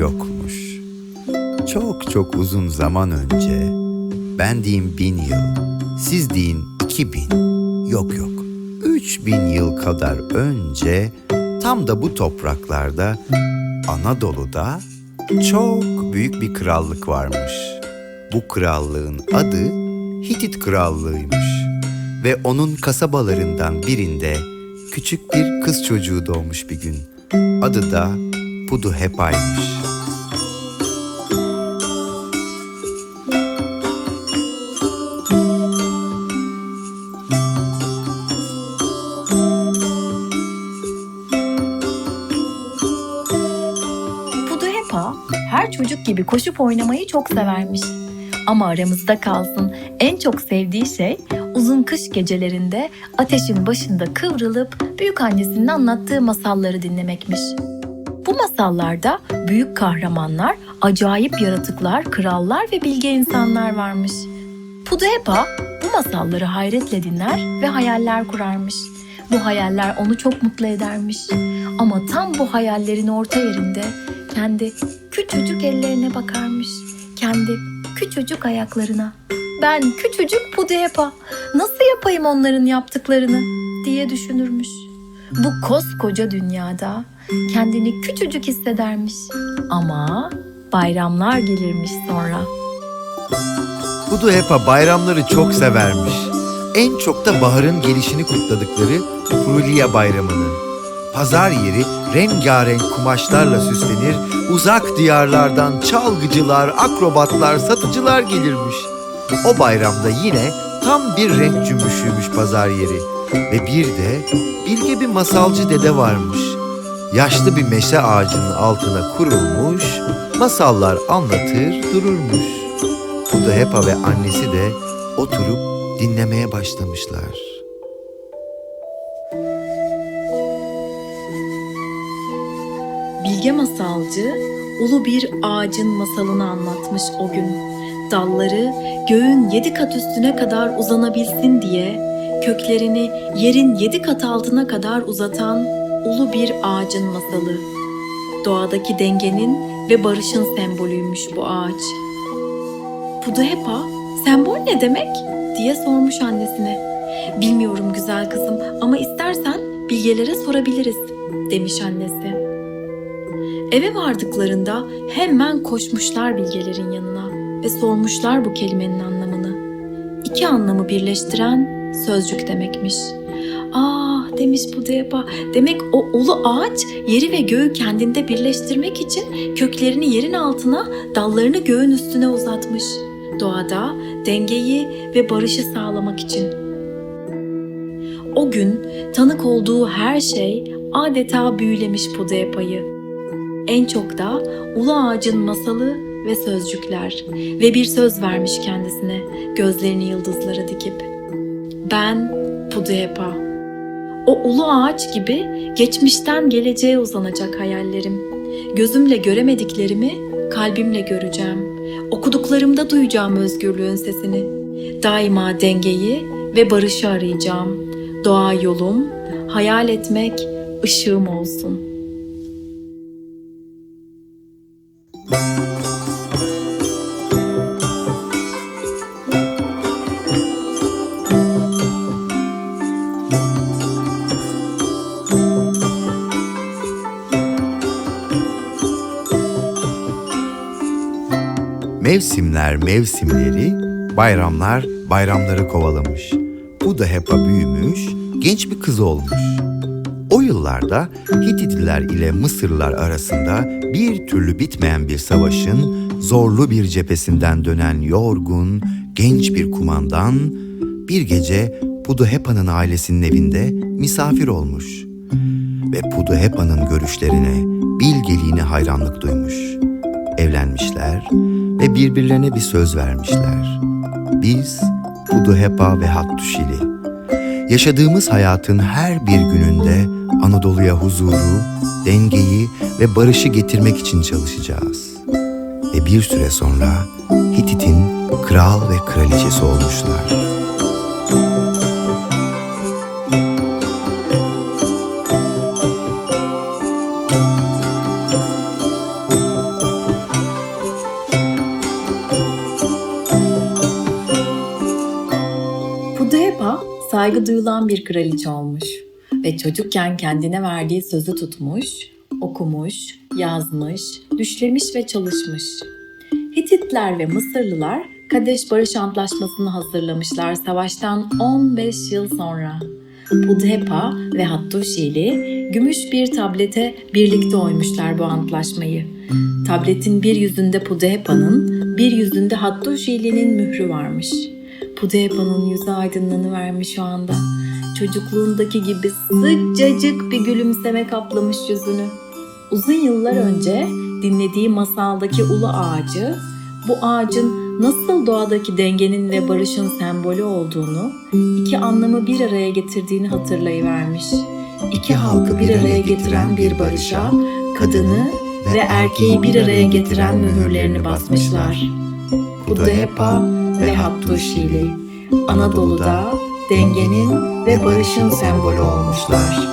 yokmuş. Çok çok uzun zaman önce, ben diyeyim bin yıl, siz deyin iki bin, yok yok, üç bin yıl kadar önce, tam da bu topraklarda, Anadolu'da çok büyük bir krallık varmış. Bu krallığın adı Hitit Krallığıymış ve onun kasabalarından birinde küçük bir kız çocuğu doğmuş bir gün. Adı da Puduhepa'ymış. Çocuk gibi koşup oynamayı çok severmiş. Ama aramızda kalsın en çok sevdiği şey uzun kış gecelerinde ateşin başında kıvrılıp büyük annesinin anlattığı masalları dinlemekmiş. Bu masallarda büyük kahramanlar, acayip yaratıklar, krallar ve bilge insanlar varmış. Puduhepa bu masalları hayretle dinler ve hayaller kurarmış. Bu hayaller onu çok mutlu edermiş. Ama tam bu hayallerin orta yerinde kendi küçücük ellerine bakarmış. Kendi küçücük ayaklarına. Ben küçücük Puduhepa nasıl yapayım onların yaptıklarını diye düşünürmüş. Bu koskoca dünyada kendini küçücük hissedermiş. Ama bayramlar gelirmiş sonra. Puduhepa bayramları çok severmiş. En çok da baharın gelişini kutladıkları Frulia bayramını. Pazar yeri rengarenk kumaşlarla süslenir, uzak diyarlardan çalgıcılar, akrobatlar, satıcılar gelirmiş. O bayramda yine tam bir renk cümbüşüymüş pazar yeri. Ve bir de bilge bir masalcı dede varmış. Yaşlı bir meşe ağacının altına kurulmuş, masallar anlatır dururmuş. Puduhepa ve annesi de oturup dinlemeye başlamışlar. Bilge masalcı ulu bir ağacın masalını anlatmış o gün. Dalları göğün yedi kat üstüne kadar uzanabilsin diye köklerini yerin yedi kat altına kadar uzatan ulu bir ağacın masalı. Doğadaki dengenin ve barışın sembolüymüş bu ağaç. Puduhepa, sembol ne demek? diye sormuş annesine. Bilmiyorum güzel kızım ama istersen bilgelere sorabiliriz demiş annesi. Eve vardıklarında hemen koşmuşlar bilgelerin yanına ve sormuşlar bu kelimenin anlamını. İki anlamı birleştiren sözcük demekmiş. Ah demiş bu deba. Demek o ulu ağaç yeri ve göğü kendinde birleştirmek için köklerini yerin altına, dallarını göğün üstüne uzatmış. Doğada dengeyi ve barışı sağlamak için. O gün tanık olduğu her şey adeta büyülemiş Pudepa'yı. En çok da ulu ağacın masalı ve sözcükler ve bir söz vermiş kendisine gözlerini yıldızlara dikip. Ben Puduhepa. O ulu ağaç gibi geçmişten geleceğe uzanacak hayallerim. Gözümle göremediklerimi kalbimle göreceğim. Okuduklarımda duyacağım özgürlüğün sesini. Daima dengeyi ve barışı arayacağım. Doğa yolum, hayal etmek ışığım olsun.'' Mevsimler mevsimleri, bayramlar bayramları kovalamış. Bu da hepa büyümüş, genç bir kız olmuş. O yıllarda Hititliler ile Mısırlılar arasında bir türlü bitmeyen bir savaşın zorlu bir cephesinden dönen yorgun, genç bir kumandan bir gece Puduhepa'nın ailesinin evinde misafir olmuş. Ve Puduhepa'nın görüşlerine, bilgeliğine hayranlık duymuş. Evlenmişler ve birbirlerine bir söz vermişler. Biz Puduhepa ve Hattuşili. Yaşadığımız hayatın her bir gününde Anadolu'ya huzuru, dengeyi ve barışı getirmek için çalışacağız. Ve bir süre sonra Hitit'in kral ve kraliçesi olmuşlar. Saygı duyulan bir kraliçe olmuş ve çocukken kendine verdiği sözü tutmuş, okumuş, yazmış, düşlemiş ve çalışmış. Hititler ve Mısırlılar Kadeş Barış Antlaşması'nı hazırlamışlar savaştan 15 yıl sonra. Pudhepa ve Hattuşili gümüş bir tablete birlikte oymuşlar bu antlaşmayı. Tabletin bir yüzünde Pudhepa'nın, bir yüzünde Hattuşili'nin mührü varmış. Pudhepa'nın yüzü aydınlanıvermiş şu anda. Çocukluğundaki gibi sıcacık bir gülümseme kaplamış yüzünü. Uzun yıllar önce dinlediği masaldaki ulu ağacı, bu ağacın nasıl doğadaki dengenin ve barışın sembolü olduğunu, iki anlamı bir araya getirdiğini hatırlayıvermiş. İki halkı bir araya getiren bir barışa, kadını ve erkeği bir araya getiren mühürlerini basmışlar. Pudehepa ve Hattuşili, Anadolu'da dengenin ve barışın sembolü olmuşlar.